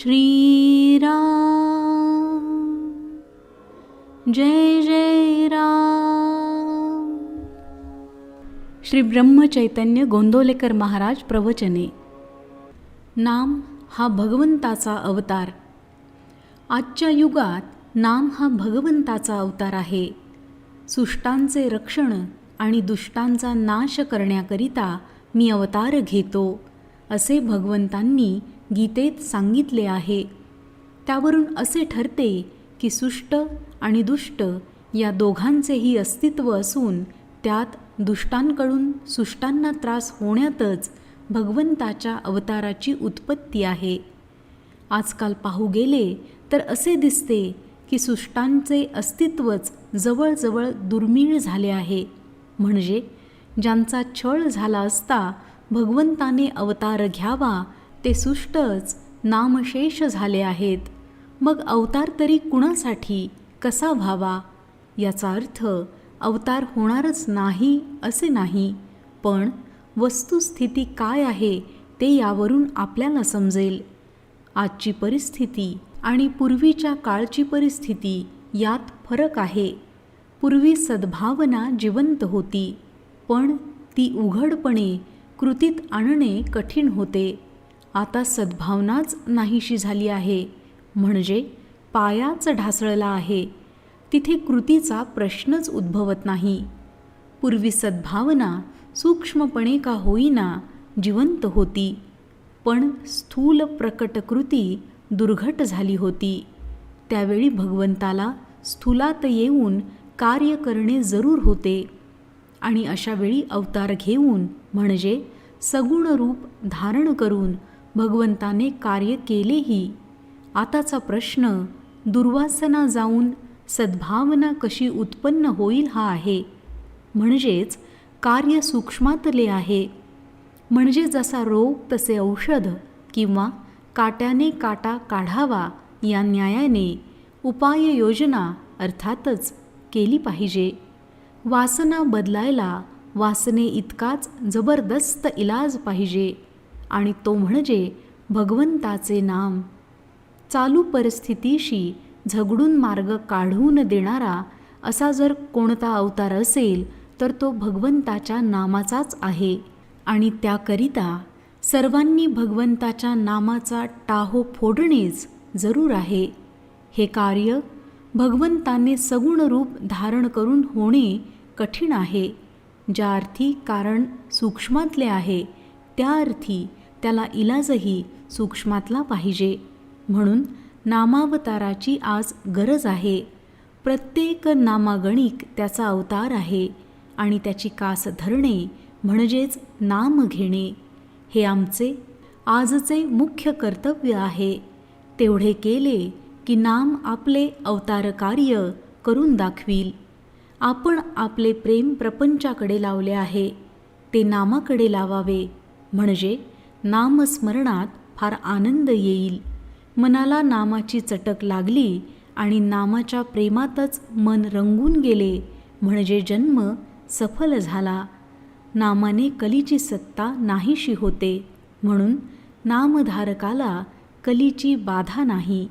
श्रीराम। जय जय राम। श्री ब्रह्मचैतन्य गोंदवलेकर महाराज प्रवचने। नाम हा भगवंताचा अवतार. आजच्या युगात नाम हा भगवंताचा अवतार आहे. सुष्टांचे रक्षण आणि दुष्टांचा नाश करण्याकरिता मी अवतार घेतो. असे भगवंतांनी गीतेत सांगितले आहे. त्यावरून असे ठरते की सुष्ट आणि दुष्ट या दोघांचेही अस्तित्व असून त्यात दुष्टांकडून सुष्टांना त्रास होण्यातच भगवंताच्या अवताराची उत्पत्ती आहे. आजकाल पाहू गेले तर असे दिसते की सुष्टांचे अस्तित्वच जवळजवळ दुर्मिळ झाले आहे. म्हणजे ज्यांचा छळ झाला असता भगवंताने अवतार घ्यावा ते सुष्टच नामशेष झाले आहेत. मग अवतार तरी कुणासाठी कसा व्हावा? याचा अर्थ अवतार होणारच नाही असे नाही. पण वस्तुस्थिती काय आहे ते यावरून आपल्याला समजेल. आजची परिस्थिती आणि पूर्वीच्या काळची परिस्थिती यात फरक आहे. पूर्वी सद्भावना जिवंत होती पण ती उघडपणे कृतीत आणणे कठीण होते. आता सद्भावनाच नाहीशी झाली आहे. म्हणजे पायाच ढासळला आहे. तिथे कृतीचा प्रश्नच उद्भवत नाही. पूर्वी सद्भावना सूक्ष्मपणे का होईना जिवंत होती. पण स्थूल प्रकट कृती दुर्घट झाली होती. त्यावेळी भगवंताला स्थूलात येऊन कार्य करणे जरूर होते. आणि अशावेळी अवतार घेऊन म्हणजे सगुण रूप धारण करून भगवंताने कार्य केलेही. आताचा प्रश्न दुर्वासना जाऊन सद्भावना कशी उत्पन्न होईल हा आहे. म्हणजेच कार्य सूक्ष्मातले आहे. म्हणजे जसा रोग तसे औषध किंवा काट्याने काटा काढावा या न्यायाने उपाययोजना अर्थातच केली पाहिजे. वासना बदलायला वासने इतकाच जबरदस्त इलाज पाहिजे आणि तो म्हणजे भगवंताचे नाम. चालू परिस्थितीशी झगडून मार्ग काढून देणारा असा जर कोणता अवतार असेल तर तो भगवंताच्या नामाचाच आहे आणि त्याकरिता सर्वांनी भगवंताच्या नामाचा टाहो फोडणेच जरूर आहे. हे कार्य भगवंताने सगुण रूप धारण करून होणे कठीण आहे. ज्या अर्थी कारण सूक्ष्मातले आहे त्या अर्थी त्याला इलाजही सूक्ष्मातला पाहिजे. म्हणून नामावताराची आज गरज आहे. प्रत्येक नामागणिक त्याचा अवतार आहे आणि त्याची कास धरणे म्हणजेच नाम घेणे. हे आमचे आजचे मुख्य कर्तव्य आहे. तेवढे केले की नाम आपले अवतार कार्य करून दाखवील. आपण आपले प्रेम प्रपंचाकडे लावले आहे. ते नामाकडे लावावे. म्हणजे नामस्मरणात फार आनंद येईल. मनाला नामाची चटक लागली आणि नामाच्या प्रेमातच मन रंगून गेले. म्हणजे जन्म सफल झाला. नामाने कलीची सत्ता नाहीशी होते. म्हणून नामधारकाला कलीची बाधा नाही.